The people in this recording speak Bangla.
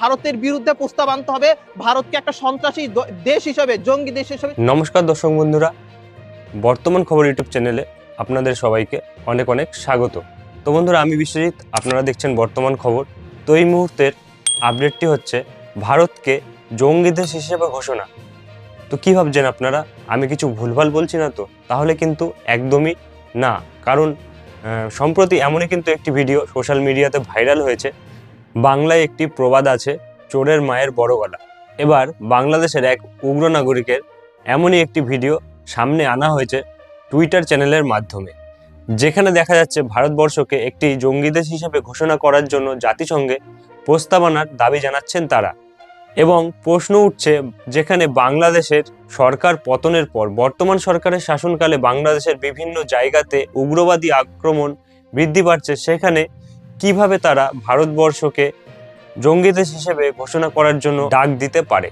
ভারতের বিরুদ্ধে প্রস্তাব আনতে হবে। ভারতকে একটা সন্ত্রাসী দেশ হিসেবে, জঙ্গি দেশ হিসেবে। নমস্কার দর্শক বন্ধুরা। বর্তমান খবর ইউটিউব চ্যানেলে আপনাদের সবাইকে অনেক অনেক স্বাগত। তো বন্ধুরা, আমি বিশ্বজিৎ। আপনারা দেখছেন বর্তমান খবর। তো এই মুহূর্তের আপডেটটি হচ্ছে ভারতকে জঙ্গি দেশ হিসেবে ঘোষণা। তো কী ভাবছেন আপনারা? আমি কিছু ভুলভাল বলছি না তো? তাহলে কিন্তু একদমই না। কারণ সম্প্রতি এমনই কিন্তু একটি ভিডিও সোশ্যাল মিডিয়াতে ভাইরাল হয়েছে। বাংলায় একটি প্রবাদ আছে, চোরের মায়ের বড় গলা। এবার বাংলাদেশের এক উগ্র নাগরিকের এমনই একটি ভিডিও সামনে আনা হয়েছে টুইটার চ্যানেলের মাধ্যমে, যেখানে দেখা যাচ্ছে ভারতবর্ষকে একটি জঙ্গি দেশ হিসেবে ঘোষণা করার জন্য জাতিসংঘে প্রস্তাব আনার দাবি জানাচ্ছেন তারা। এবং প্রশ্ন উঠছে, যেখানে বাংলাদেশের সরকার পতনের পর, বর্তমান সরকারের শাসনকালে বাংলাদেশের বিভিন্ন জায়গাতে উগ্রবাদী আক্রমণ বৃদ্ধি পাচ্ছে, সেখানে কীভাবে তারা ভারতবর্ষকে জঙ্গি দেশ হিসেবে ঘোষণা করার জন্য ডাক দিতে পারে।